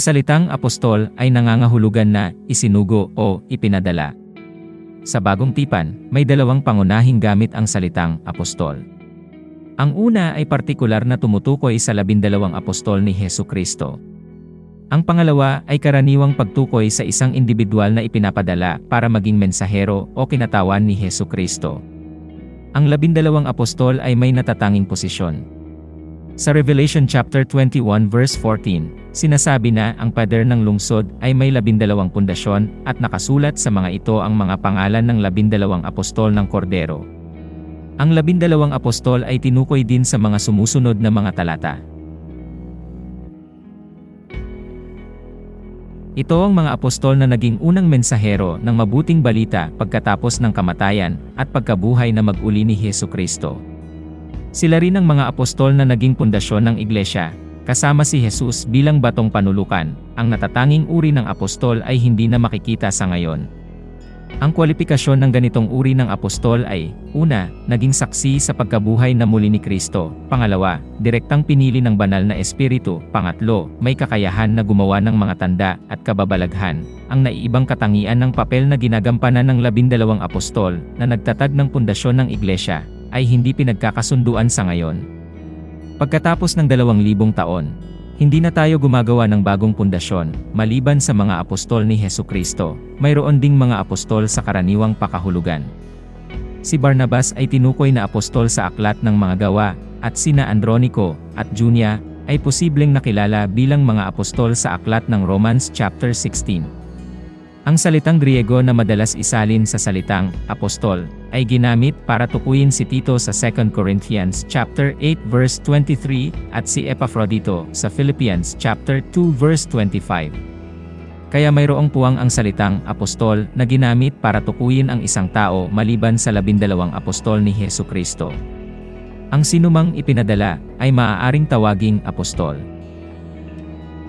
salitang apostol ay nangangahulugan na isinugo o ipinadala. Sa bagong tipan, may dalawang pangunahing gamit ang salitang apostol. Ang una ay partikular na tumutukoy sa labindalawang apostol ni Heso Kristo. Ang pangalawa ay karaniwang pagtukoy sa isang individual na ipinapadala para maging mensahero o kinatawan ni Heso Kristo. Ang labindalawang apostol ay may natatanging posisyon. Sa Revelation chapter 21 verse 14, sinasabi na ang pader ng lungsod ay may labindalawang pundasyon at nakasulat sa mga ito ang mga pangalan ng labindalawang apostol ng Kordero. Ang labindalawang apostol ay tinukoy din sa mga sumusunod na mga talata. Ito ang mga apostol na naging unang mensahero ng mabuting balita pagkatapos ng kamatayan at pagkabuhay na mag-uli ni Heso Kristo. Sila rin ang mga apostol na naging pundasyon ng iglesia, kasama si Jesus bilang batong panulukan. Ang natatanging uri ng apostol ay hindi na makikita sa ngayon. Ang kwalifikasyon ng ganitong uri ng apostol ay, una, naging saksi sa pagkabuhay na muli ni Kristo. Pangalawa, direktang pinili ng banal na espiritu. Pangatlo, may kakayahan na gumawa ng mga tanda at kababalaghan. Ang naiibang katangian ng papel na ginagampanan ng labindalawang apostol na nagtatag ng pundasyon ng iglesia ay hindi pinagkakasunduan sa ngayon. Pagkatapos ng dalawang libong taon, hindi na tayo gumagawa ng bagong pundasyon, maliban sa mga apostol ni Heso Kristo, mayroon ding mga apostol sa karaniwang pakahulugan. Si Barnabas ay tinukoy na apostol sa aklat ng mga gawa, at sina Andronico at Junia ay posibleng nakilala bilang mga apostol sa aklat ng Romans chapter 16. Ang salitang Griego na madalas isalin sa salitang apostol ay ginamit para tukuyin si Tito sa 2 Corinthians chapter 8 verse 23 at si Epaphrodito sa Philippians chapter 2 verse 25. Kaya mayroong puwang ang salitang apostol na ginamit para tukuyin ang isang tao maliban sa labindalawang apostol ni Heso Kristo. Ang sinumang ipinadala ay maaaring tawaging apostol.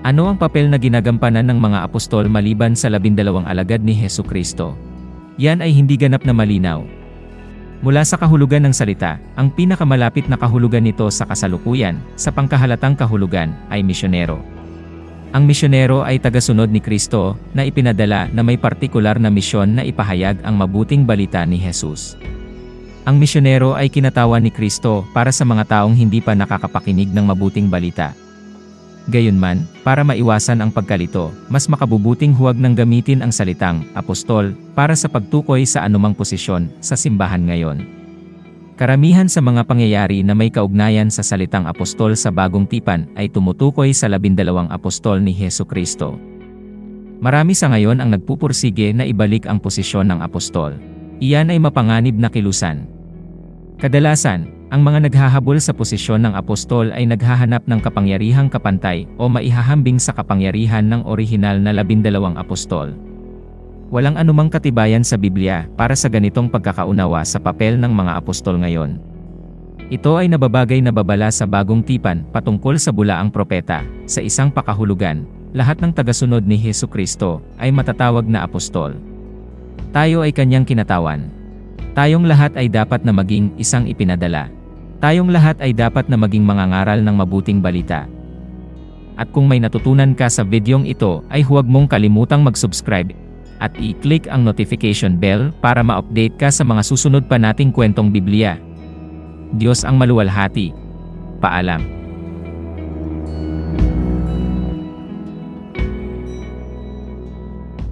Ano ang papel na ginagampanan ng mga apostol maliban sa labindalawang alagad ni Heso Kristo? Yan ay hindi ganap na malinaw. Mula sa kahulugan ng salita, ang pinakamalapit na kahulugan nito sa kasalukuyan, sa pangkahalatang kahulugan, ay misyonero. Ang misyonero ay tagasunod ni Kristo na ipinadala na may partikular na misyon na ipahayag ang mabuting balita ni Jesus. Ang misyonero ay kinatawan ni Kristo para sa mga taong hindi pa nakakapakinig ng mabuting balita. Gayunman, para maiwasan ang pagkalito, mas makabubuting huwag nang gamitin ang salitang apostol para sa pagtukoy sa anumang posisyon sa simbahan ngayon. Karamihan sa mga pangyayari na may kaugnayan sa salitang apostol sa bagong tipan ay tumutukoy sa labindalawang apostol ni Heso Kristo. Marami sa ngayon ang nagpupursige na ibalik ang posisyon ng apostol. Iyan ay mapanganib na kilusan. Kadalasan, ang mga naghahabol sa posisyon ng apostol ay naghahanap ng kapangyarihang kapantay o maihahambing sa kapangyarihan ng orihinal na labindalawang apostol. Walang anumang katibayan sa Biblia para sa ganitong pagkakaunawa sa papel ng mga apostol ngayon. Ito ay nababagay na babala sa bagong tipan patungkol sa bulaang propeta, sa isang pakahulugan, lahat ng tagasunod ni Heso Kristo ay matatawag na apostol. Tayo ay kanyang kinatawan. Tayong lahat ay dapat na maging isang ipinadala. Tayong lahat ay dapat na maging mangangaral ng mabuting balita. At kung may natutunan ka sa videong ito ay huwag mong kalimutang mag-subscribe at i-click ang notification bell para ma-update ka sa mga susunod pa nating kwentong Biblia. Diyos ang maluwalhati. Paalam.